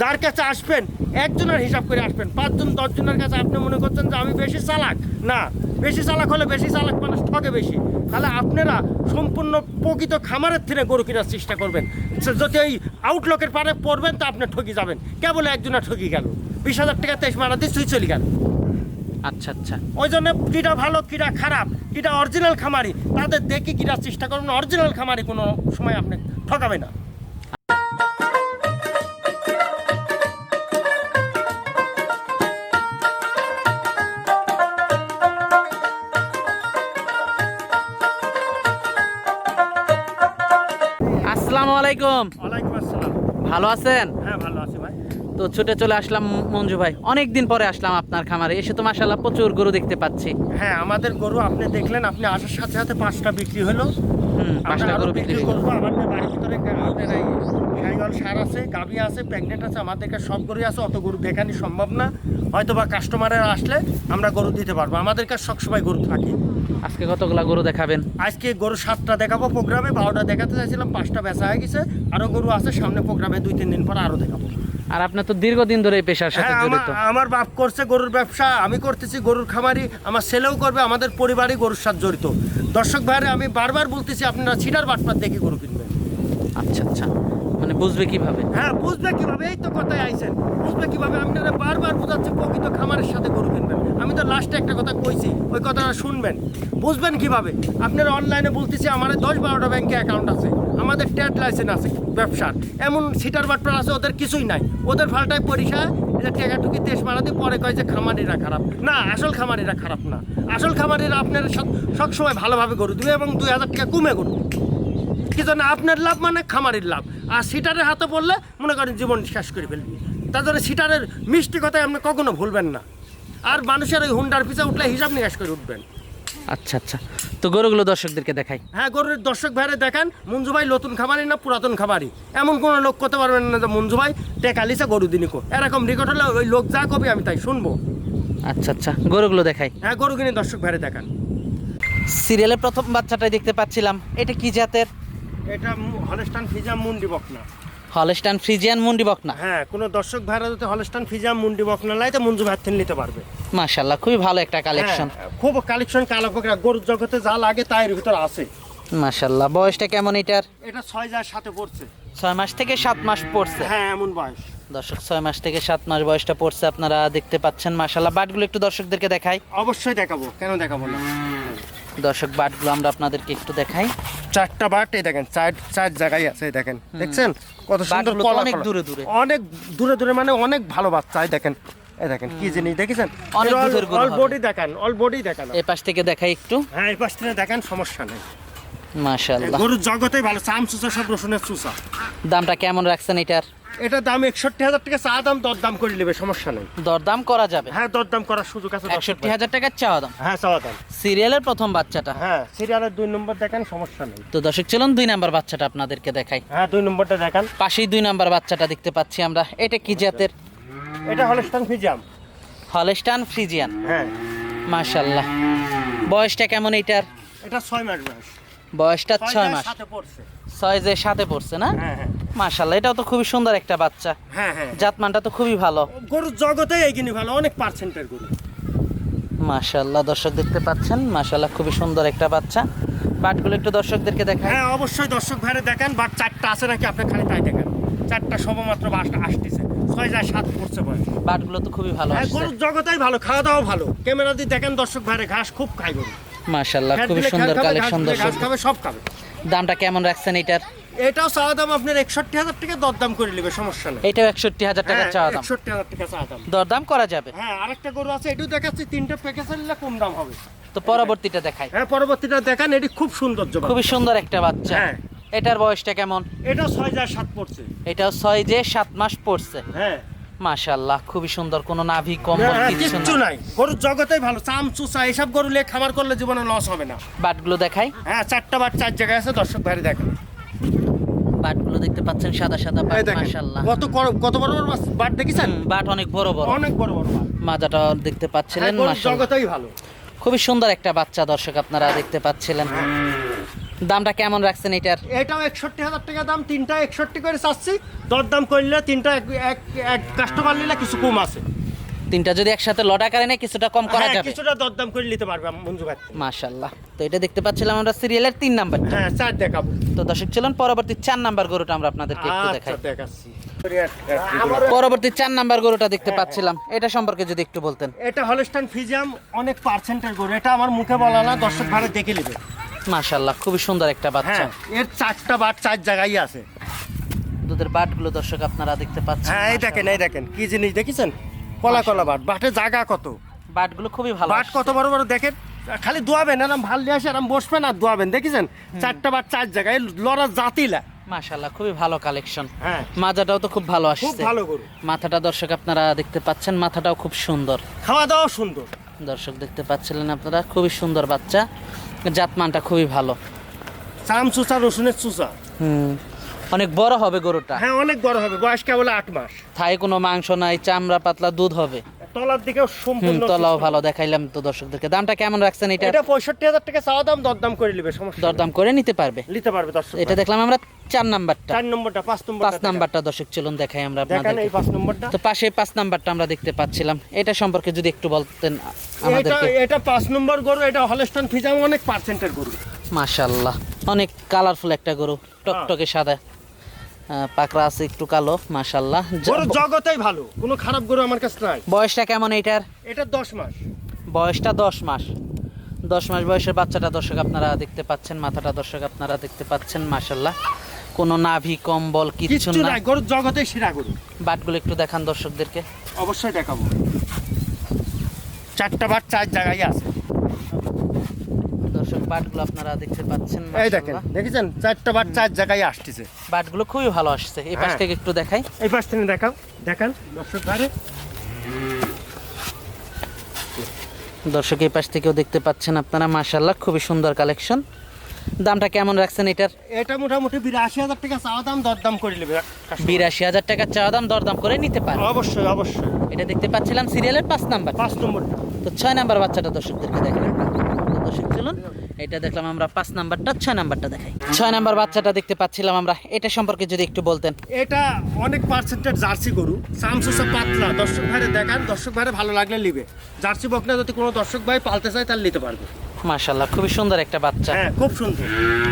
যার কাছে আসবেন একজনের হিসাব করে আসবেন। পাঁচজন দশজনের কাছে আপনি মনে করছেন যে আমি বেশি চালাক? না বেশি চালাক হলে বেশি চালাক মানুষ ঠকে বেশি। তাহলে আপনারা সম্পূর্ণ প্রকৃত খামারের থেকে গরু কেনার চেষ্টা করবেন। যদি ওই আউটলকের পারে পড়বেন তো আপনি ঠকি যাবেন। কেবল একজনের ঠকি গেল। বিশ হাজার টাকা তেইশ মারা দিয়ে সুই চলে গেল। আচ্ছা আচ্ছা। ওই জন্য কিটা ভালো কীটা খারাপ কিটা অরিজিনাল খামারি তাদের দেখে কিটার চেষ্টা করবেন অরিজিনাল খামারি কোনো সময় আপনি ঠকাবে না। আসসালামু আলাইকুম। ওয়ালাইকুম আসসালাম। ভালো আছেন? হ্যাঁ ভালো আছি ভাই। তো ছুটে চলে আসলাম মঞ্জু ভাই। অনেক দিন পরে আসলাম আপনার খামারে। এসে তো মাশাআল্লাহ প্রচুর গরু দেখতে পাচ্ছি। হ্যাঁ আমাদের গরু আপনি দেখলেন আপনি আসার সাথে সাথে পাঁচটা বিক্রি হলো। পাঁচটা গরু বিক্রি করব আমাদের বাড়ির ভিতরে গা- আমাদের এই সার আছে গাবি আছে প্রেগনেন্ট আছে আমাদের কাছে সব গরুই আছে অত গরু দেখানি সম্ভব না। হয়তো বা কাস্টমারের আসলে আমরা গরু দিতে পারব। আমাদের কাছে সবসময় গরু থাকে। আজকে কতগুলা গরু দেখাবেন? আজকে গরু সাতটা দেখাবো প্রোগ্রামে বারোটা দেখাতে চাইছিলাম পাঁচটা বেচা হয়ে গেছে আরও গরু আছে সামনে প্রোগ্রামে দুই তিন দিন পর আরও দেখাবো। আর আপনার তো দীর্ঘদিন ধরে এই পেশার সাথে হ্যাঁ আমার জড়িত আমার বাপ করছে গরুর ব্যবসা আমি করতেছি গরুর খামারি আমার ছেলেও করবে আমাদের পরিবারই গরুর সাথে জড়িত। দর্শক ভাইরে আমি বারবার বলতেছি আপনারা ছিটার বাটপার দেখে গরু কিনবেন। আচ্ছা আচ্ছা। মানে বুঝবে কীভাবে? হ্যাঁ বুঝবে কীভাবে? এই তো কথায় আইছেন। বুঝবে কীভাবে? আপনারা বারবার বোঝাচ্ছে, প্রকৃত খামারের সাথে গরু কিনবেন। আমি তো লাস্টে একটা কথা কইছি, ওই কথাটা শুনবেন। বুঝবেন কীভাবে? আপনারা অনলাইনে বলতেছি, আমার দশ বারোটা ব্যাংকে অ্যাকাউন্ট আছে। আমাদের ট্যাট লাইসেন্স আছে, ব্যবসার। এমন সিটার বাটপার আছে, ওদের কিছুই নাই। ওদের ফালটায় পরিষা এটা টাকা টুকি দেশ মারাতে পরে কয় যে খামারিরা খারাপ। না, আসল খামারিরা খারাপ না। আসল খামারিরা আপনার সব- সবসময় ভালোভাবে গরু দিবে এবং দুই হাজার টাকা কমে গরু। কি জন্য আপনার লাভ মানে খামারের লাভ? আর সিটারের হাতে পড়লে মনে করেন জীবন শেষ করে ফেলবে। তার জন্য সিটারের মিষ্টি কথায় আপনি কখনো ভুলবেন না। আর মানুষের ওই হুন্ডার পিছা উঠলে হিসাব নিকাশ করে উঠবেন। আচ্ছা আচ্ছা। তো গরুগুলো দর্শকদেরকে দেখাই। হ্যাঁ গরুর দর্শক ভাইরে দেখান মঞ্জু ভাই নতুন খামারি না পুরাতন খামারি? এমন কোনো লোক করতে পারবেন না যে মঞ্জু ভাই টেকালিসে গরু দিনিকো এরকম রেকর্ড হলে ওই লোক যা কবি আমি তাই শুনব। আচ্ছা আচ্ছা। গরুগুলো দেখাই। হ্যাঁ গরু কিনে দর্শক ভাইরে দেখান। সিরিয়ালের প্রথম বাচ্চাটাই দেখতে পাচ্ছিলাম। এটা কি জাতের? এটা হলস্টান ফিজাম মুন্ডি বকনা হলস্টান ফ্রিজিয়ান মুন্ডি বকনা হ্যাঁ কোনো দর্শক ভাইরা যদি হলস্টান ফিজাম মুন্ডি বকনা লাই তো মঞ্জু ভাই নিতে পারবে। মাশাল্লাহ খুবই ভালো একটা কালেকশন হ্যাঁ, খুব কালেকশন কালো গরুর জগতে যা লাগে তাই এর ভিতর আছে। মাশাল্লাহ বয়সটা কেমন এটার? এটা ছয় যার সাথে পড়ছে। ছয় মাস থেকে সাত মাস পড়ছে। হ্যাঁ এমন বয়স। দর্শক ছয় মাস থেকে সাত মাস বয়সটা পড়ছে আপনারা দেখতে পাচ্ছেন মাশাল্লাহ বাটগুলো একটু দর্শকদেরকে দেখাই। অবশ্যই দেখাবো কেন দেখাবো না? দর্শক বাটগুলো আমরা আপনাদেরকে একটু দেখাই। চারটা বাট এই দেখেন চার চার জায়গায় আছে এই দেখেন। দেখছেন? কত সুন্দর কলা অনেক দূরে দূরে। অনেক দূরে দূরে মানে অনেক ভালো বাচ্চা এই দেখেন। এই দেখেন কি জিনিস দেখেছেন? অনেক অল বডি দেখেন অল বডি দেখেন। এই পাশ থেকে দেখাই একটু। হ্যাঁ এই পাশ থেকে দেখেন সমস্যা নেই। মাশাল্লাহ গরুর জগতেই ভালো চাম চুষা সব রসুনের চুষা দামটা কেমন রাখছেন এটার? এটা দাম একষট্টি হাজার টাকা চা দাম দর দাম করে নেবে সমস্যা নেই। দরদাম করা যাবে? হ্যাঁ দর দাম করার সুযোগ আছে একষট্টি। হাজার টাকার চাওয়া দাম? হ্যাঁ চাওয়া দাম। সিরিয়ালের প্রথম বাচ্চাটা? হ্যাঁ সিরিয়ালের দুই নম্বর দেখেন সমস্যা নেই। তো দর্শক চলুন দুই নাম্বার বাচ্চাটা আপনাদেরকে দেখাই। হ্যাঁ দুই নম্বরটা দেখান। পাশেই দুই নাম্বার বাচ্চাটা দেখতে পাচ্ছি আমরা। এটা কি জাতের? এটা হলস্টান ফিজাম হলস্টান ফ্রিজিয়ান হ্যাঁ। মাশাল্লাহ বয়সটা কেমন এটার? এটা ছয় মাস বয়স। বয়সটা ছয় মাস। ছয় যে সাথে পড়ছে না? হ্যাঁ হ্যাঁ। মাশাল্লাহ এটাও তো খুবই সুন্দর একটা বাচ্চা। হ্যাঁ জাতমানটা তো খুবই ভালো। গরুর জগতে এইখানে ভালো অনেক পার্সেন্টের গরু। মাশাল্লাহ দর্শক দেখতে পাচ্ছেন মাশাল্লাহ খুবই সুন্দর একটা বাচ্চা। বাটগুলো একটু দর্শকদেরকে দেখায় হ্যাঁ অবশ্যই দর্শক ভাইরে দেখেন বাট চারটা আছে নাকি? আপনি খালি তাই দেখেন। চারটা সবমাত্র বাসটা আসতেছে। ছয় যায় সাত পড়ছে বয়স। বাটগুলো তো খুবই ভালো হ্যাঁ গরুর জগতেই ভালো খাওয়া দাওয়া ভালো। ক্যামেরা দিয়ে দেখেন দর্শক ভাইরে ঘাস খুব খায় গরু। খুবই দিলে সুন্দর কালেকশন দর্শক। খাবে সব খাবে। দামটা কেমন রাখছেন এটার? এটাও চাওয়া দাম আপনার একষট্টি হাজার টাকা দরদাম করে নেবে সমস্যা নেই। এটাও একষট্টি হাজার টাকা হ্যাঁ, চাওয়া দাম। একষট্টি হাজার টাকা চাওয়া দাম। দরদাম করা যাবে? হ্যাঁ আরেকটা গরু আছে এটাও দেখাচ্ছি তিনটে প্যাকেজ নিলে কম দাম হবে। তো পরবর্তীটা দেখাই। হ্যাঁ পরবর্তীটা দেখান এটি খুব সৌন্দর্য খুবই সুন্দর একটা বাচ্চা। হ্যাঁ। এটার বয়সটা কেমন? এটা ছয় যায় সাত পড়ছে। এটাও ছয় যে সাত মাস পড়ছে। হ্যাঁ। মাশাল্লাহ খুবই সুন্দর কোনো নাভি কম্বল হ্যাঁ, কিছু নাই। গরুর জগতেই ভালো। চাম চুষা এসব গরু লে খামার করলে জীবনে লস হবে না। বাটগুলো দেখাই। হ্যাঁ চারটা বার চার জায়গায় আছে দর্শক ভাইরে দেখেন। বাটগুলো দেখতে পাচ্ছেন সাদা সাদা বাট দেখেন মাশাল্লাহ কত বড়- কত বড় বড় বার দেখেছেন? বাট অনেক বড় বড়। অনেক বড় বড় মাজাটা দেখতে হ্যাঁ, পাচ্ছিলেন গরুর জগতেই ভালো। খুবই সুন্দর একটা বাচ্চা দর্শক আপনারা দেখতে পাচ্ছিলেন। দামটা কেমন রাখছেন এটার? এটাও একষট্টি হাজার টাকা দাম তিনটা একষট্টি করে চাচ্ছি। দরদাম করলে তিনটা এক কাস্টমার নিলে কিছু কম আছে। তিনটা যদি একসাথে লট আকারে নেয় কিছুটা কম করা হ্যাঁ, যাবে। কিছুটা দরদাম করে নিতে পারবে মঞ্জু ভাই। মাশাল্লাহ তো এটা দেখতে পাচ্ছিলাম আমরা সিরিয়ালের তিন নাম্বার হ্যাঁ চার দেখাবো। তো দর্শক চলুন পরবর্তী চার নাম্বার গরুটা আমরা আপনাদেরকে একটু দেখাই। আচ্ছা দেখাচ্ছি। পরবর্তী চার নাম্বার গরুটা দেখতে পাচ্ছিলাম। এটা সম্পর্কে যদি একটু বলতেন। এটা হলস্টাইন ফিজিয়াম অনেক পার্সেন্টের গরু। এটা আমার মুখে বলা না দর্শক ভাড়া দেখে নেবে। মাশাল্লাহ খুবই সুন্দর একটা বাচ্চা। হ্যাঁ এর চারটা বার চার জায়গায় আছে। দুধের বাটগুলো দর্শক আপনারা দেখতে পাচ্ছেন হ্যাঁ এই দেখেন এই দেখেন কি জিনিস দেখেছেন? কলা কলা বাট বাটে জায়গা কত? বাটগুলো খুবই ভালো বাট কত বড় বড় দেখেন খালি দোয়াবেন এরম ভালো নিয়ে আসে এরম বসবেন আর দোয়াবেন দেখেছেন? চারটা বাট চার জায়গায় লড়া জাতিলা। মাশাল্লাহ খুবই ভালো কালেকশন হ্যাঁ। মাজাটাও তো খুব ভালো আসছে। খুব ভালো গরু। মাথাটা দর্শক আপনারা দেখতে পাচ্ছেন মাথাটাও খুব সুন্দর। খাওয়া দাওয়া সুন্দর। দর্শক দেখতে পাচ্ছিলেন আপনারা খুবই সুন্দর বাচ্চা। জাতমানটা খুবই ভালো। চাম চুচা রসুনের চুচা। হুম। অনেক বড় হবে গরুটা? হ্যাঁ অনেক বড় হবে বয়স কেবল আট মাস। থাই কোনো মাংস নাই চামড়া পাতলা দুধ হবে। তলার দিকেও সম্পূর্ণ তলাও ভালো দেখাইলাম তো দর্শকদেরকে। দামটা কেমন রাখছেন এটা? এটা পঁয়ষট্টি হাজার টাকা চাওয়া দাম দরদাম করে নেবে সমস্যা দরদাম করে নিতে পারবে? নিতে পারবে দর্শক এটা দেখলাম আমরা চার নাম্বারটা। চার নম্বরটা পাঁচ নম্বর পাঁচ নাম্বারটা দর্শক চলুন দেখাই আমরা দেখেন আপনাদেরকে। এই পাঁচ নম্বরটা। তো পাশে পাঁচ নাম্বারটা আমরা দেখতে পাচ্ছিলাম। এটা সম্পর্কে যদি একটু বলতেন আমাদেরকে। এটা পাঁচ নম্বর গরু এটা হলস্টন ফিজাম অনেক পার্সেন্টের গরু। মাশাল্লাহ অনেক কালারফুল একটা গরু টকটকে সাদা। পাকড়া আছে একটু কালো মাশাল্লাহ গরু জগতেই ভালো কোনো খারাপ গরু আমার কাছে নাই। বয়সটা কেমন এইটার? এটা দশ মাস। বয়সটা দশ মাস। দশ মাস বয়সের বাচ্চাটা দর্শক আপনারা দেখতে পাচ্ছেন মাথাটা দর্শক আপনারা দেখতে পাচ্ছেন মাশাল্লাহ কোনো নাভি কম্বল কিচ্ছু না। গরু জগতেই সেরা গরু। বাটগুলো একটু দেখান দর্শকদেরকে। অবশ্যই দেখাবো। চারটা বার চার জায়গায় আছে। বাটগুলো আপনারা দেখতে পাচ্ছেন এই দেখেন দেখেছেন? চারটা বার চার জায়গায় আসতেছে। বাটগুলো খুবই ভালো আসছে। এই পাশ হ্যাঁ। থেকে একটু দেখাই। এই পাশ থেকে দেখাও দেখান। দর্শক ধারে দর্শক এই পাশ থেকেও দেখতে পাচ্ছেন আপনারা মাশাল্লাহ খুবই সুন্দর কালেকশন। দামটা কেমন রাখছেন এটার? এটা মোটামুটি বিরাশি হাজার টাকা চাওয়া দাম দরদাম করে নেবে বিরাশি হাজার টাকা চাওয়া দাম দরদাম করে নিতে পারে অবশ্যই অবশ্যই। এটা দেখতে পাচ্ছিলাম সিরিয়ালের পাঁচ নাম্বার পাঁচ নম্বরটা। তো ছয় নাম্বার বাচ্চাটা দর্শকদেরকে দেখেন দর্শক চলুন। এটা দেখলাম আমরা পাঁচ নাম্বারটা ছয় নাম্বারটা দেখাই। ছয় নাম্বার বাচ্চাটা দেখতে পাচ্ছিলাম আমরা। এটা সম্পর্কে যদি একটু বলতেন। এটা অনেক পার্সেন্টের জার্সি গরু। সামসুসা পাতলা। দর্শক ভাইরে দেখান দর্শক ভাইরে ভালো লাগলে নিবে। জার্সি বকনা যদি কোনো দর্শক ভাই পালতে চায় তাহলে নিতে পারবে। মাশাল্লাহ খুবই সুন্দর একটা বাচ্চা। হ্যাঁ খুব সুন্দর।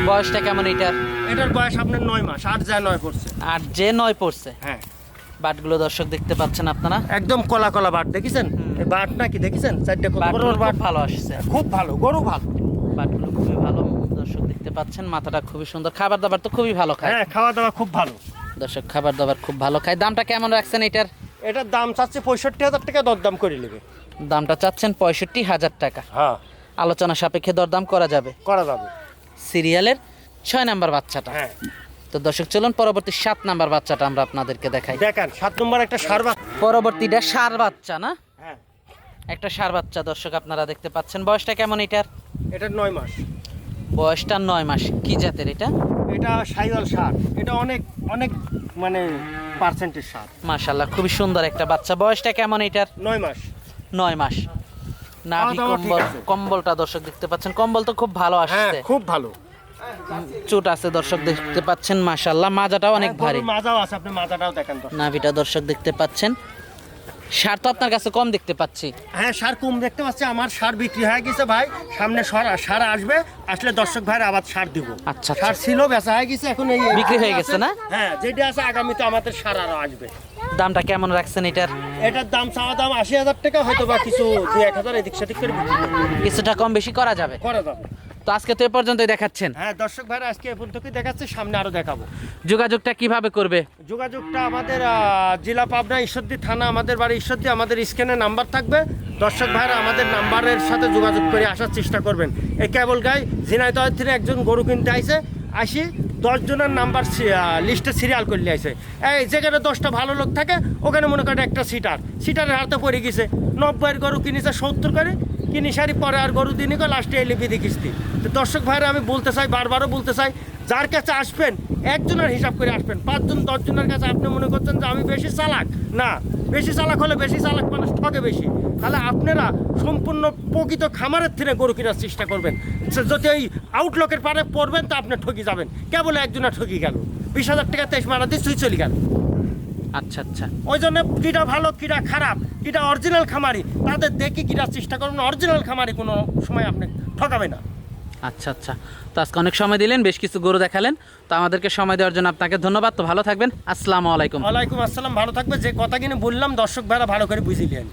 বয়সটা কেমন এটার এটার বয়স আপনার নয় মাস আট যায় নয় পড়ছে। আর যে নয় পড়ছে? হ্যাঁ। বাটগুলো দর্শক দেখতে পাচ্ছেন আপনারা? একদম কলা কলা বাট দেখেছেন? বাট নাকি দেখেছেন? চারটে বাট। ভালো আসছে। খুব ভালো গরু ভালো। বাটগুলো খুবই ভালো দর্শক দেখতে পাচ্ছেন মাথাটা খুবই সুন্দর। খাবার দাবার তো খুবই ভালো খায়। হ্যাঁ খাওয়া দাওয়া খুব ভালো। দর্শক খাবার দাবার খুব ভালো খায়। দামটা কেমন রাখছেন এটার? এটার দাম চাচ্ছে পঁয়ষট্টি হাজার টাকা দরদাম করে নেবে। দামটা চাচ্ছেন পঁয়ষট্টি হাজার টাকা। হ্যাঁ। আলোচনা সাপেক্ষে দরদাম করা যাবে। করা যাবে। সিরিয়ালের ছয় নাম্বার বাচ্চাটা। হ্যাঁ। তো দর্শক চলুন পরবর্তী সাত নাম্বার বাচ্চাটা আমরা আপনাদেরকে দেখাই। দেখান সাত নম্বর একটা সারবা পরবর্তীটা সার বাচ্চা না? একটা সার বাচ্চা দর্শক আপনারা দেখতে পাচ্ছেন। বয়সটা কেমন এটার? এটার নয় মাস। বয়সটা নয় মাস। কি জাতের এটা? এটা সাইওয়াল সার। এটা অনেক অনেক মানে পার্সেন্টের সার। মাশাল্লাহ খুবই সুন্দর একটা বাচ্চা। বয়সটা কেমন এটার? নয় মাস। নয় মাস। নাভি কম্বল কম্বলটা দর্শক দেখতে পাচ্ছেন। কম্বল তো খুব ভালো হ্যাঁ আসছে। খুব ভালো। চুট আছে দর্শক দেখতে পাচ্ছেন মাশাল্লাহ মাজাটাও অনেক হ্যাঁ, ভারী। মাজাও আছে আপনি মাজাটাও দেখেন নাভিটা দর্শক দেখতে পাচ্ছেন। সার তো আপনার কাছে কম দেখতে পাচ্ছি। হ্যাঁ সার কম দেখতে পাচ্ছি। আমার সার বিক্রি হয়ে গেছে ভাই। সামনে সার সার আসবে। আসলে দর্শক ভাইয়ের আবার সার দিব। আচ্ছা, সার আচ্ছা। ছিল বেচা হয়ে গেছে। এখন এই বিক্রি হয়ে গেছে না? হ্যাঁ যেটা আছে আগামীতে আমাদের সার আরও আসবে। দামটা কেমন রাখছেন এটার? এটার দাম চাওয়া দাম আশি হাজার টাকা হয়তো বা কিছু দুই এক হাজার এদিক সেদিক করে কিছুটা কম বেশি করা যাবে। করা যাবে। তো আজকে তো এ পর্যন্তই দেখাচ্ছেন। হ্যাঁ দর্শক ভাইরা আজকে এ পর্যন্তই দেখাচ্ছে সামনে আরও দেখাবো। যোগাযোগটা কীভাবে করবে? যোগাযোগটা আমাদের জেলা পাবনা ঈশ্বরদী থানা আমাদের বাড়ি ঈশ্বরদী আমাদের স্ক্যানে নাম্বার থাকবে। দর্শক ভাইরা আমাদের নাম্বারের সাথে যোগাযোগ করে আসার চেষ্টা করবেন। এই কেবল গাই ঝিনাইদহ থেকে একজন গরু কিনতে আইছে। আসি দশ জনের নাম্বার লিস্টে সিরিয়াল করলে আইছে এই যেখানে দশটা ভালো লোক থাকে ওখানে মনে করেন একটা সিটার। সিটারের হাতে পড়ে গেছে। নব্বইয়ের গরু কিনেছে সত্তর করে। কিনি সারি পরে আর গরু দিনই করে লাস্টে এলে বিধি কিস্তি তো দর্শক ভাইরা, আমি বলতে চাই, বারবারও বলতে চাই, যার কাছে আসবেন, একজনের হিসাব করে আসবেন। পাঁচজন, দশজনের কাছে আপনি মনে করছেন যে আমি বেশি চালাক? না, বেশি চালাক হলে বেশি চালাক মানুষ ঠকে বেশি। তাহলে আপনারা সম্পূর্ণ প্রকৃত খামারের থেকে গরু কেনার চেষ্টা করবেন। যদি ওই আউটলকের পারে পড়বেন, তা আপনি ঠকি যাবেন। কেবল একজনে ঠকি গেল। বিশ হাজার টাকা তেইশ মারা দিয়ে সুই চলে গেল। আচ্ছা আচ্ছা। ওই জন্য কীটা ভালো কীটা খারাপ কীটা অরিজিনাল খামারি তাদের দেখে কীটা চেষ্টা করবেন অরিজিনাল খামারি কোনো সময় আপনি ঠকাবে না। আচ্ছা আচ্ছা। তো আজকে অনেক সময় দিলেন বেশ কিছু গরু দেখালেন। তো আমাদেরকে সময় দেওয়ার জন্য আপনাকে ধন্যবাদ। তো ভালো থাকবেন। আসসালামু আলাইকুম। ওয়ালাইকুম আসসালাম ভালো থাকবে যে কথা কিনে বললাম দর্শক ভাইরা ভালো করে বুঝিলেন।